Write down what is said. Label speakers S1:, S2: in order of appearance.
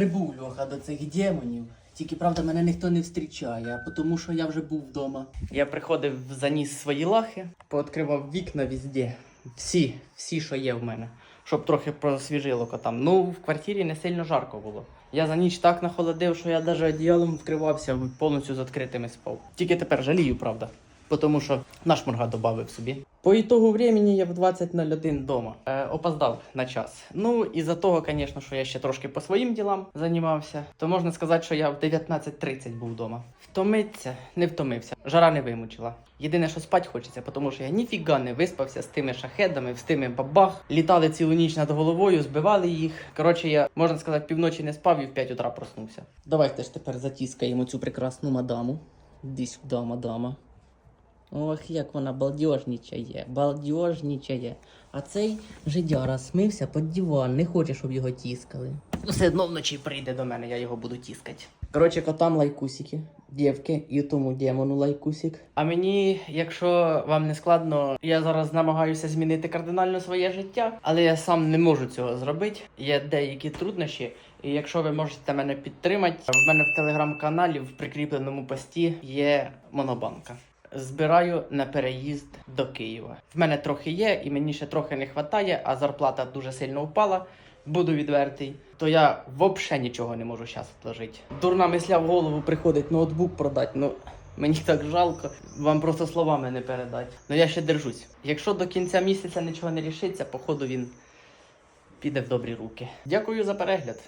S1: Прибув Льоха до цих демонів. Тільки правда мене ніхто не зустрічає, тому що я вже був вдома. Я приходив, заніс свої лахи, пооткривав вікна везде. Всі, всі, що є в мене. Щоб трохи просвіжило котам. Ну, в квартирі не сильно жарко було. Я за ніч так нахолодив, що я навіть одіялом вкривався, повністю з відкритими спав. Тільки тепер жалію, правда. Тому що наш морга додав собі. По ітогу времени я в 20.01 вдома. Е, опоздав на час. Ну, і за того, звісно, що я ще трошки по своїм ділам займався, то можна сказати, що я в 19.30 був вдома. Втомиться, не втомився. Жара не вимучила. Єдине, що спать хочеться, тому що я ніфіга не виспався з тими шахедами, з тими бабах. Літали цілу ніч над головою, збивали їх. Коротше, я, можна сказати, півночі не спав і в 5 утра проснувся. Давайте ж тепер затіскаємо цю прекрасну мадаму. Іди сюди, мадама. Ох, як вона балдіжнічає, балдіжнічає. А цей жидяра смився під диван, не хоче, щоб його тіскали. Все одно вночі прийде до мене, я його буду тіскати. Коротше, котам лайкусики, дівки, і тому демону лайкусик. А мені, якщо вам не складно, я зараз намагаюся змінити кардинально своє життя, але я сам не можу цього зробити. Є деякі труднощі. І якщо ви можете мене підтримати, в мене в телеграм-каналі в прикріпленому пості є монобанка. Збираю на переїзд до Києва. В мене трохи є, і мені ще трохи не вистачає, а зарплата дуже сильно впала. Буду відвертий, то я взагалі нічого не можу зараз вложити. Дурна мисля в голову приходить ноутбук продати. Ну мені так жалко, вам просто словами не передати. Ну я ще держусь. Якщо до кінця місяця нічого не рішиться, походу він піде в добрі руки. Дякую за перегляд.